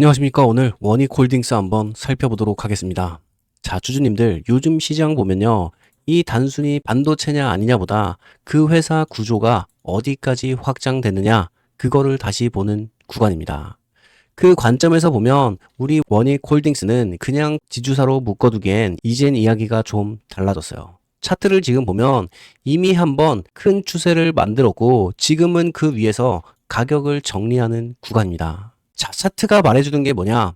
안녕하십니까. 오늘 원익 홀딩스 한번 살펴보도록 하겠습니다. 자, 주주님들, 요즘 시장 보면요. 이 단순히 반도체냐 아니냐보다 그 회사 구조가 어디까지 확장됐느냐, 그거를 다시 보는 구간입니다. 그 관점에서 보면 우리 원익 홀딩스는 그냥 지주사로 묶어두기엔 이젠 이야기가 좀 달라졌어요. 차트를 지금 보면 이미 한번 큰 추세를 만들었고 지금은 그 위에서 가격을 정리하는 구간입니다. 자, 차트가 말해주는 게 뭐냐?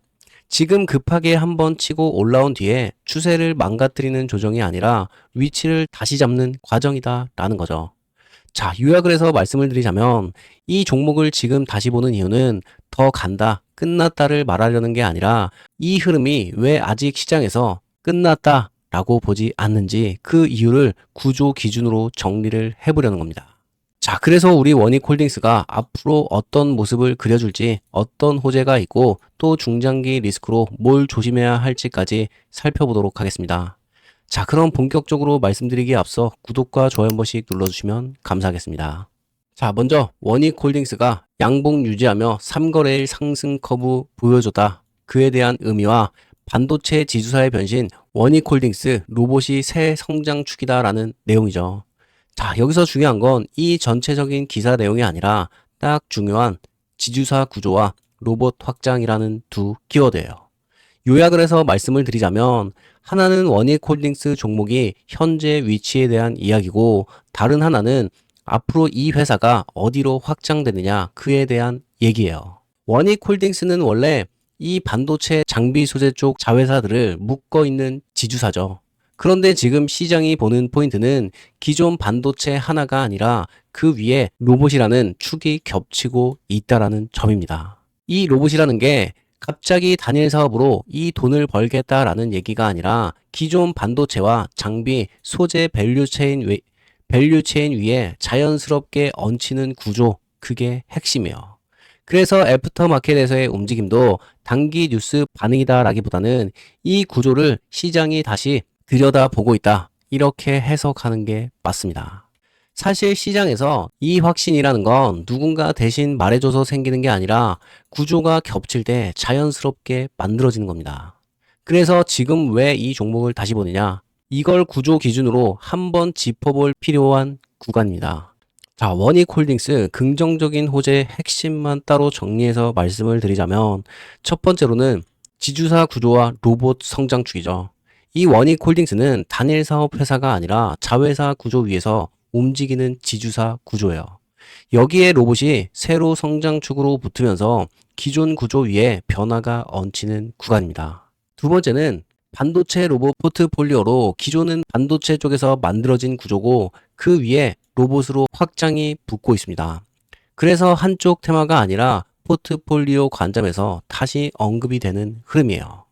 지금 급하게 한번 치고 올라온 뒤에 추세를 망가뜨리는 조정이 아니라 위치를 다시 잡는 과정이다 라는 거죠. 자, 요약을 해서 말씀을 드리자면 이 종목을 지금 다시 보는 이유는 더 간다, 끝났다를 말하려는 게 아니라 이 흐름이 왜 아직 시장에서 끝났다 라고 보지 않는지 그 이유를 구조 기준으로 정리를 해보려는 겁니다. 자, 그래서 우리 원익 홀딩스가 앞으로 어떤 모습을 그려줄지, 어떤 호재가 있고, 또 중장기 리스크로 뭘 조심해야 할지까지 살펴보도록 하겠습니다. 자, 그럼 본격적으로 말씀드리기에 앞서 구독과 좋아요 한 번씩 눌러주시면 감사하겠습니다. 자, 먼저 원익 홀딩스가 양봉 유지하며 3거래일 상승 커브 보여줬다. 그에 대한 의미와 반도체 지주사의 변신 원익 홀딩스 로봇이 새 성장축이다라는 내용이죠. 자, 여기서 중요한 건 이 전체적인 기사 내용이 아니라 딱 중요한 지주사 구조와 로봇 확장이라는 두 키워드예요. 요약을 해서 말씀을 드리자면 하나는 원익 홀딩스 종목이 현재 위치에 대한 이야기고 다른 하나는 앞으로 이 회사가 어디로 확장되느냐 그에 대한 얘기예요. 원익 홀딩스는 원래 이 반도체 장비 소재 쪽 자회사들을 묶어 있는 지주사죠. 그런데 지금 시장이 보는 포인트는 기존 반도체 하나가 아니라 그 위에 로봇이라는 축이 겹치고 있다라는 점입니다. 이 로봇이라는 게 갑자기 단일 사업으로 이 돈을 벌겠다라는 얘기가 아니라 기존 반도체와 장비, 소재 밸류체인 위, 밸류체인 위에 자연스럽게 얹히는 구조, 그게 핵심이에요. 그래서 애프터 마켓에서의 움직임도 단기 뉴스 반응이다라기보다는 이 구조를 시장이 다시 들여다보고 있다. 이렇게 해석하는 게 맞습니다. 사실 시장에서 이 확신이라는 건 누군가 대신 말해줘서 생기는 게 아니라 구조가 겹칠 때 자연스럽게 만들어지는 겁니다. 그래서 지금 왜 이 종목을 다시 보느냐? 이걸 구조 기준으로 한번 짚어볼 필요한 구간입니다. 자, 원익 홀딩스 긍정적인 호재 핵심만 따로 정리해서 말씀을 드리자면 첫 번째로는 지주사 구조와 로봇 성장축이죠. 이 원익 홀딩스는 단일 사업 회사가 아니라 자회사 구조 위에서 움직이는 지주사 구조예요. 여기에 로봇이 새로 성장 축으로 붙으면서 기존 구조 위에 변화가 얹히는 구간입니다. 두 번째는 반도체 로봇 포트폴리오로 기존은 반도체 쪽에서 만들어진 구조고 그 위에 로봇으로 확장이 붙고 있습니다. 그래서 한쪽 테마가 아니라 포트폴리오 관점에서 다시 언급이 되는 흐름이에요.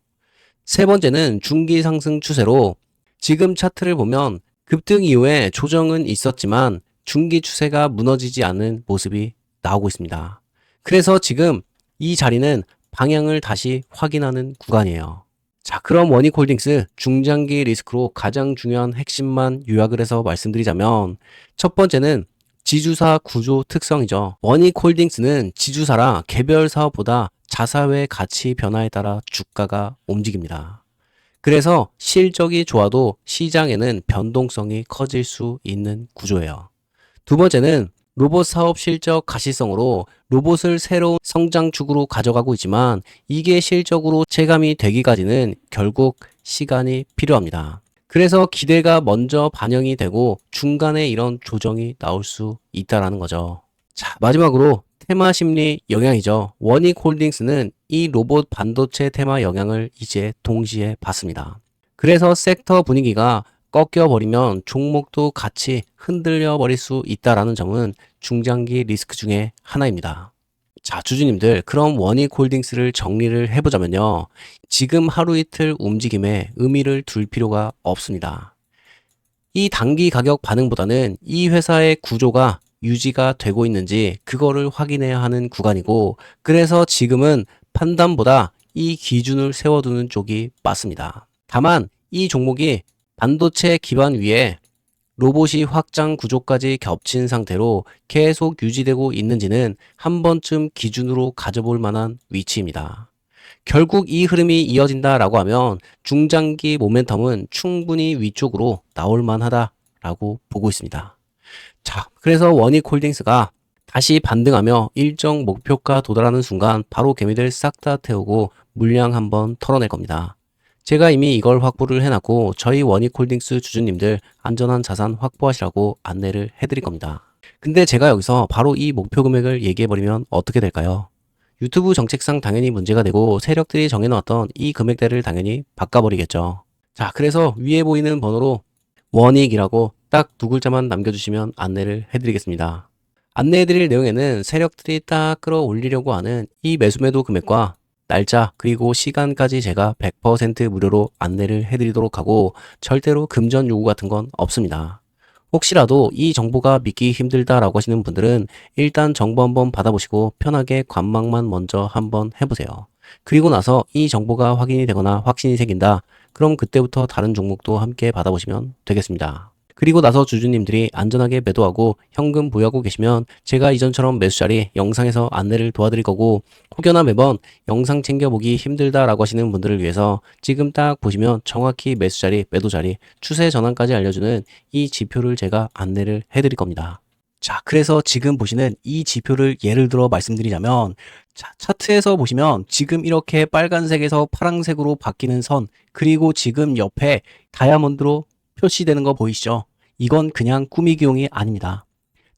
세 번째는 중기 상승 추세로 지금 차트를 보면 급등 이후에 조정은 있었지만 중기 추세가 무너지지 않는 모습이 나오고 있습니다. 그래서 지금 이 자리는 방향을 다시 확인하는 구간이에요. 자, 그럼 원익홀딩스 중장기 리스크로 가장 중요한 핵심만 요약을 해서 말씀드리자면 첫 번째는 지주사 구조 특성이죠. 원익홀딩스는 지주사라 개별 사업보다 자사회 가치 변화에 따라 주가가 움직입니다. 그래서 실적이 좋아도 시장에는 변동성이 커질 수 있는 구조예요. 두 번째는 로봇 사업 실적 가시성으로 로봇을 새로운 성장 축으로 가져가고 있지만 이게 실적으로 체감이 되기까지는 결국 시간이 필요합니다. 그래서 기대가 먼저 반영이 되고 중간에 이런 조정이 나올 수 있다라는 거죠. 자, 마지막으로 테마 심리 영향이죠. 원익 홀딩스는 이 로봇 반도체 테마 영향을 이제 동시에 받습니다. 그래서 섹터 분위기가 꺾여버리면 종목도 같이 흔들려 버릴 수 있다라는 점은 중장기 리스크 중에 하나입니다. 자, 주주님들, 그럼 원익 홀딩스를 정리를 해보자면요. 지금 하루 이틀 움직임에 의미를 둘 필요가 없습니다. 이 단기 가격 반응보다는 이 회사의 구조가 유지가 되고 있는지 그거를 확인해야 하는 구간이고 그래서 지금은 판단보다 이 기준을 세워두는 쪽이 맞습니다. 다만 이 종목이 반도체 기반 위에 로봇이 확장 구조까지 겹친 상태로 계속 유지되고 있는지는 한 번쯤 기준으로 가져볼 만한 위치입니다. 결국 이 흐름이 이어진다라고 하면 중장기 모멘텀은 충분히 위쪽으로 나올 만하다라고 보고 있습니다. 자, 그래서 원익홀딩스가 다시 반등하며 일정 목표가 도달하는 순간 바로 개미들 싹 다 태우고 물량 한번 털어낼 겁니다. 제가 이미 이걸 확보를 해놨고 저희 원익홀딩스 주주님들 안전한 자산 확보하시라고 안내를 해드릴 겁니다. 근데 제가 여기서 바로 이 목표 금액을 얘기해버리면 어떻게 될까요? 유튜브 정책상 당연히 문제가 되고 세력들이 정해놓았던 이 금액대를 당연히 바꿔버리겠죠. 자, 그래서 위에 보이는 번호로 원익이라고 딱 두 글자만 남겨주시면 안내를 해드리겠습니다. 안내해드릴 내용에는 세력들이 딱 끌어올리려고 하는 이 매수매도 금액과 날짜 그리고 시간까지 제가 100% 무료로 안내를 해드리도록 하고 절대로 금전 요구 같은 건 없습니다. 혹시라도 이 정보가 믿기 힘들다라고 하시는 분들은 일단 정보 한번 받아보시고 편하게 관망만 먼저 한번 해보세요. 그리고 나서 이 정보가 확인이 되거나 확신이 생긴다. 그럼 그때부터 다른 종목도 함께 받아보시면 되겠습니다. 그리고 나서 주주님들이 안전하게 매도하고 현금 보유하고 계시면 제가 이전처럼 매수 자리 영상에서 안내를 도와드릴 거고 혹여나 매번 영상 챙겨보기 힘들다라고 하시는 분들을 위해서 지금 딱 보시면 정확히 매수 자리, 매도 자리, 추세 전환까지 알려주는 이 지표를 제가 안내를 해드릴 겁니다. 자, 그래서 지금 보시는 이 지표를 예를 들어 말씀드리자면 자, 차트에서 보시면 지금 이렇게 빨간색에서 파란색으로 바뀌는 선 그리고 지금 옆에 다이아몬드로 표시되는 거 보이시죠? 이건 그냥 꾸미기용이 아닙니다.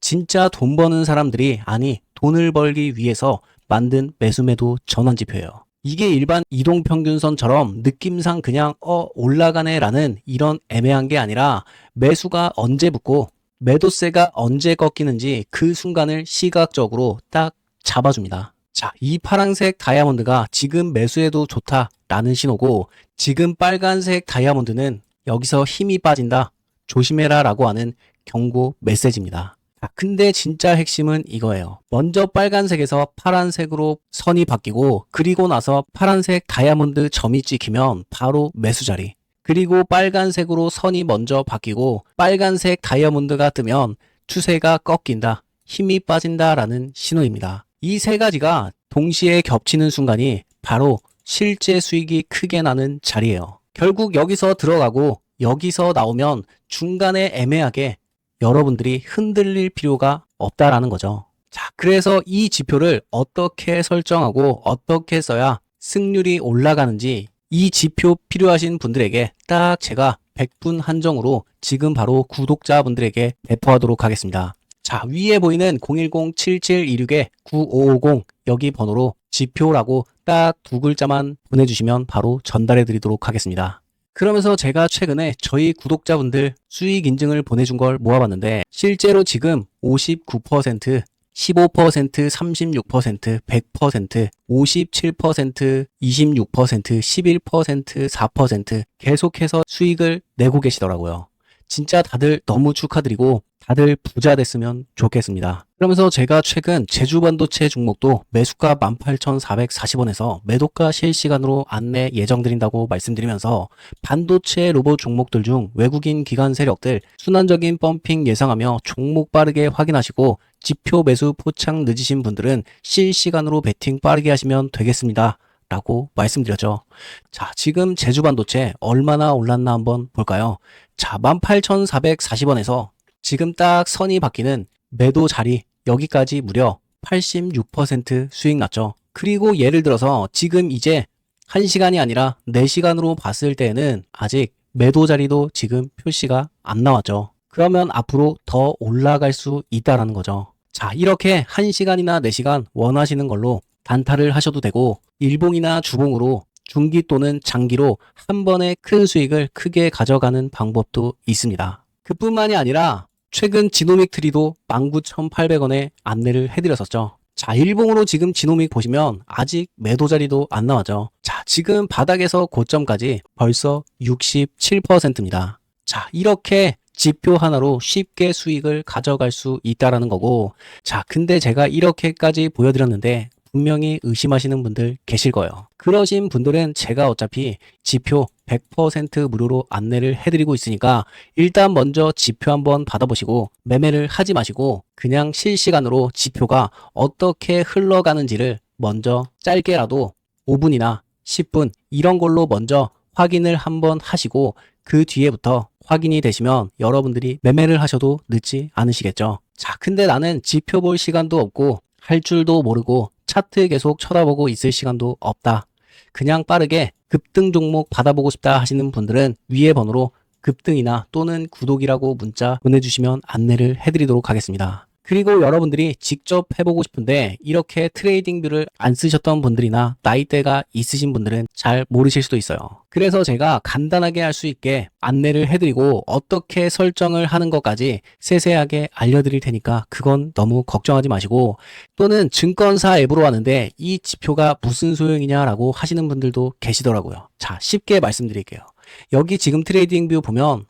진짜 돈 버는 사람들이 아니 돈을 벌기 위해서 만든 매수매도 전환지표예요. 이게 일반 이동평균선처럼 느낌상 그냥 어 올라가네 라는 이런 애매한 게 아니라 매수가 언제 붙고 매도세가 언제 꺾이는지 그 순간을 시각적으로 딱 잡아줍니다. 자, 이 파란색 다이아몬드가 지금 매수해도 좋다라는 신호고 지금 빨간색 다이아몬드는 여기서 힘이 빠진다. 조심해라 라고 하는 경고 메시지입니다. 자, 근데 진짜 핵심은 이거예요. 먼저 빨간색에서 파란색으로 선이 바뀌고 그리고 나서 파란색 다이아몬드 점이 찍히면 바로 매수 자리. 그리고 빨간색으로 선이 먼저 바뀌고 빨간색 다이아몬드가 뜨면 추세가 꺾인다. 힘이 빠진다라는 신호입니다. 이 세 가지가 동시에 겹치는 순간이 바로 실제 수익이 크게 나는 자리예요. 결국 여기서 들어가고 여기서 나오면 중간에 애매하게 여러분들이 흔들릴 필요가 없다라는 거죠. 자, 그래서 이 지표를 어떻게 설정하고 어떻게 써야 승률이 올라가는지 이 지표 필요하신 분들에게 딱 제가 100분 한정으로 지금 바로 구독자분들에게 배포하도록 하겠습니다. 자, 위에 보이는 010-7726-9550 여기 번호로 지표라고 딱 두 글자만 보내주시면 바로 전달해 드리도록 하겠습니다. 그러면서 제가 최근에 저희 구독자분들 수익 인증을 보내준 걸 모아봤는데 실제로 지금 59%, 15%, 36%, 100%, 57%, 26%, 11%, 4% 계속해서 수익을 내고 계시더라고요. 진짜 다들 너무 축하드리고 다들 부자 됐으면 좋겠습니다. 그러면서 제가 최근 제주 반도체 종목도 매수가 18,440원에서 매도가 실시간으로 안내 예정드린다고 말씀드리면서 반도체 로봇 종목들 중 외국인 기관 세력들 순환적인 펌핑 예상하며 종목 빠르게 확인하시고 지표 매수 포착 늦으신 분들은 실시간으로 베팅 빠르게 하시면 되겠습니다. 라고 말씀드렸죠. 자, 지금 제주 반도체 얼마나 올랐나 한번 볼까요? 자, 18,440원에서 지금 딱 선이 바뀌는 매도 자리 여기까지 무려 86% 수익 났죠. 그리고 예를 들어서 지금 이제 1시간이 아니라 4시간으로 봤을 때는 아직 매도 자리도 지금 표시가 안 나왔죠. 그러면 앞으로 더 올라갈 수 있다라는 거죠. 자, 이렇게 1시간이나 4시간 원하시는 걸로 단타를 하셔도 되고 일봉이나 주봉으로 중기 또는 장기로 한 번에 큰 수익을 크게 가져가는 방법도 있습니다. 그뿐만이 아니라 최근 지노믹 트리도 19,800원에 안내를 해드렸었죠. 자, 일봉으로 지금 지노믹 보시면 아직 매도 자리도 안 나왔죠. 자, 지금 바닥에서 고점까지 벌써 67%입니다. 자, 이렇게 지표 하나로 쉽게 수익을 가져갈 수 있다라는 거고, 자, 근데 제가 이렇게까지 보여드렸는데, 분명히 의심하시는 분들 계실 거예요. 그러신 분들은 제가 어차피 지표 100% 무료로 안내를 해드리고 있으니까 일단 먼저 지표 한번 받아보시고 매매를 하지 마시고 그냥 실시간으로 지표가 어떻게 흘러가는지를 먼저 짧게라도 5분이나 10분 이런 걸로 먼저 확인을 한번 하시고 그 뒤에부터 확인이 되시면 여러분들이 매매를 하셔도 늦지 않으시겠죠. 자, 근데 나는 지표 볼 시간도 없고 할 줄도 모르고 차트 계속 쳐다보고 있을 시간도 없다. 그냥 빠르게 급등 종목 받아보고 싶다 하시는 분들은 위에 번호로 급등이나 또는 구독이라고 문자 보내주시면 안내를 해드리도록 하겠습니다. 그리고 여러분들이 직접 해보고 싶은데 이렇게 트레이딩 뷰를 안 쓰셨던 분들이나 나이대가 있으신 분들은 잘 모르실 수도 있어요. 그래서 제가 간단하게 할 수 있게 안내를 해드리고 어떻게 설정을 하는 것까지 세세하게 알려드릴 테니까 그건 너무 걱정하지 마시고 또는 증권사 앱으로 왔는데 이 지표가 무슨 소용이냐라고 하시는 분들도 계시더라고요. 자, 쉽게 말씀드릴게요. 여기 지금 트레이딩 뷰 보면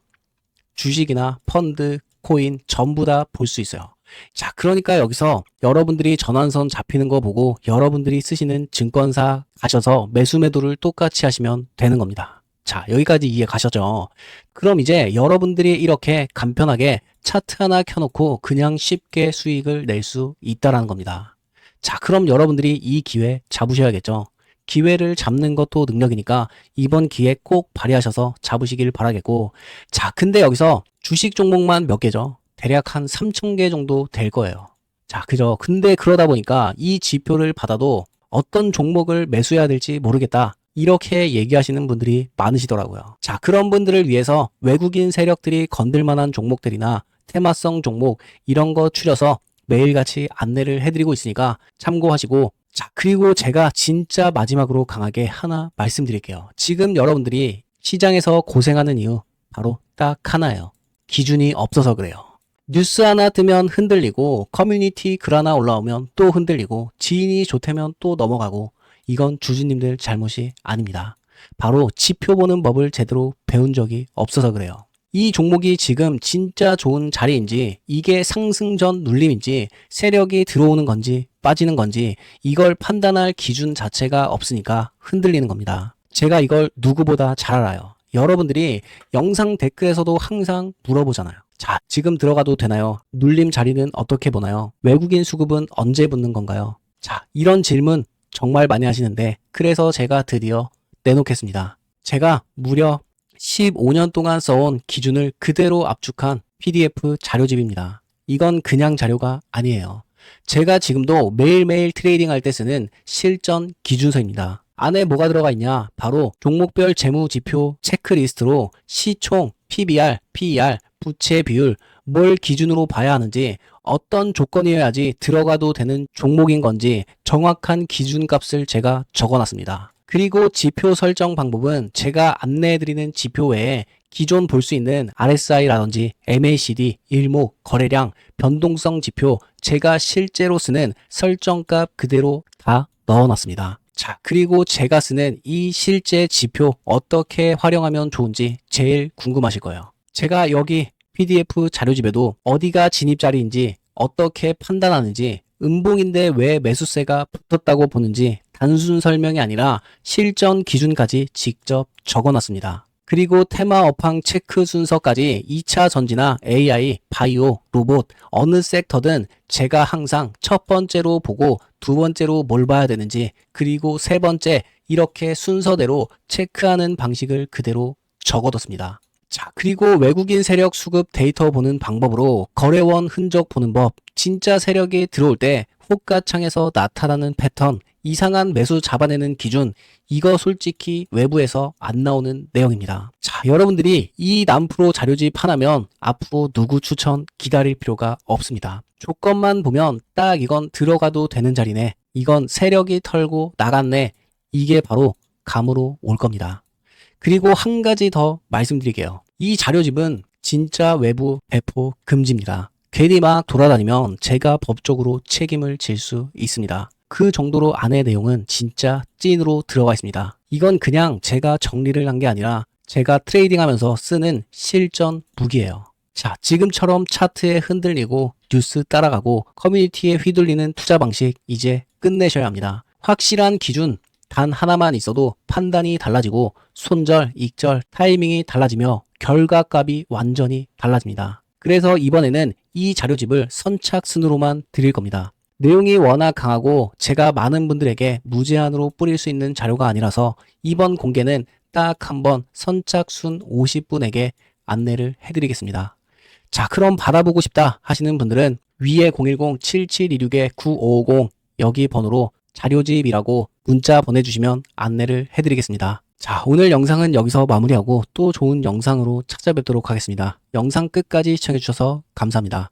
주식이나 펀드, 코인 전부 다 볼 수 있어요. 자, 그러니까 여기서 여러분들이 전환선 잡히는 거 보고 여러분들이 쓰시는 증권사 가셔서 매수 매도를 똑같이 하시면 되는 겁니다. 자, 여기까지 이해 가셨죠? 그럼 이제 여러분들이 이렇게 간편하게 차트 하나 켜놓고 그냥 쉽게 수익을 낼 수 있다라는 겁니다. 자, 그럼 여러분들이 이 기회 잡으셔야겠죠? 기회를 잡는 것도 능력이니까 이번 기회 꼭 발휘하셔서 잡으시길 바라겠고, 자, 근데 여기서 주식 종목만 몇 개죠? 대략 한 3,000개 정도 될 거예요. 자, 그죠? 근데 그러다 보니까 이 지표를 받아도 어떤 종목을 매수해야 될지 모르겠다. 이렇게 얘기하시는 분들이 많으시더라고요. 자, 그런 분들을 위해서 외국인 세력들이 건들만한 종목들이나 테마성 종목 이런 거 추려서 매일같이 안내를 해드리고 있으니까 참고하시고 자, 그리고 제가 진짜 마지막으로 강하게 하나 말씀드릴게요. 지금 여러분들이 시장에서 고생하는 이유 바로 딱 하나예요. 기준이 없어서 그래요. 뉴스 하나 뜨면 흔들리고 커뮤니티 글 하나 올라오면 또 흔들리고 지인이 좋다면 또 넘어가고 이건 주주님들 잘못이 아닙니다. 바로 지표 보는 법을 제대로 배운 적이 없어서 그래요. 이 종목이 지금 진짜 좋은 자리인지 이게 상승 전 눌림인지 세력이 들어오는 건지 빠지는 건지 이걸 판단할 기준 자체가 없으니까 흔들리는 겁니다. 제가 이걸 누구보다 잘 알아요. 여러분들이 영상 댓글에서도 항상 물어보잖아요. 자, 지금 들어가도 되나요? 눌림 자리는 어떻게 보나요? 외국인 수급은 언제 붙는 건가요? 자, 이런 질문 정말 많이 하시는데, 그래서 제가 드디어 내놓겠습니다. 제가 무려 15년 동안 써온 기준을 그대로 압축한 PDF 자료집입니다. 이건 그냥 자료가 아니에요. 제가 지금도 매일매일 트레이딩 할 때 쓰는 실전 기준서입니다. 안에 뭐가 들어가 있냐? 바로 종목별 재무 지표 체크리스트로 시총, PBR, PER, 부채 비율, 뭘 기준으로 봐야 하는지, 어떤 조건이어야지 들어가도 되는 종목인 건지 정확한 기준값을 제가 적어놨습니다. 그리고 지표 설정 방법은 제가 안내해드리는 지표 외에 기존 볼 수 있는 RSI라든지 MACD, 일목, 거래량, 변동성 지표, 제가 실제로 쓰는 설정값 그대로 다 넣어놨습니다. 자, 그리고 제가 쓰는 이 실제 지표 어떻게 활용하면 좋은지 제일 궁금하실 거예요. 제가 여기 PDF 자료집에도 어디가 진입 자리인지 어떻게 판단하는지 음봉인데 왜 매수세가 붙었다고 보는지 단순 설명이 아니라 실전 기준까지 직접 적어놨습니다. 그리고 테마 업황 체크 순서까지 2차 전지나 AI, 바이오, 로봇, 어느 섹터든 제가 항상 첫 번째로 보고 두 번째로 뭘 봐야 되는지 그리고 세 번째 이렇게 순서대로 체크하는 방식을 그대로 적어뒀습니다. 자, 그리고 외국인 세력 수급 데이터 보는 방법으로 거래원 흔적 보는 법, 진짜 세력이 들어올 때 호가창에서 나타나는 패턴, 이상한 매수 잡아내는 기준, 이거 솔직히 외부에서 안 나오는 내용입니다. 자, 여러분들이 이 남프로 자료집 하나면 앞으로 누구 추천 기다릴 필요가 없습니다. 조건만 보면 딱 이건 들어가도 되는 자리네. 이건 세력이 털고 나갔네. 이게 바로 감으로 올 겁니다. 그리고 한 가지 더 말씀드릴게요. 이 자료집은 진짜 외부 배포 금지입니다. 괜히 막 돌아다니면 제가 법적으로 책임을 질 수 있습니다. 그 정도로 안에 내용은 진짜 찐으로 들어가 있습니다. 이건 그냥 제가 정리를 한 게 아니라 제가 트레이딩 하면서 쓰는 실전 무기예요. 자, 지금처럼 차트에 흔들리고 뉴스 따라가고 커뮤니티에 휘둘리는 투자 방식 이제 끝내셔야 합니다. 확실한 기준 단 하나만 있어도 판단이 달라지고 손절, 익절, 타이밍이 달라지며 결과값이 완전히 달라집니다. 그래서 이번에는 이 자료집을 선착순으로만 드릴 겁니다. 내용이 워낙 강하고 제가 많은 분들에게 무제한으로 뿌릴 수 있는 자료가 아니라서 이번 공개는 딱 한 번 선착순 50분에게 안내를 해드리겠습니다. 자, 그럼 받아보고 싶다 하시는 분들은 위에 010-7726-9550 여기 번호로 자료집이라고 문자 보내주시면 안내를 해드리겠습니다. 자, 오늘 영상은 여기서 마무리하고 또 좋은 영상으로 찾아뵙도록 하겠습니다. 영상 끝까지 시청해주셔서 감사합니다.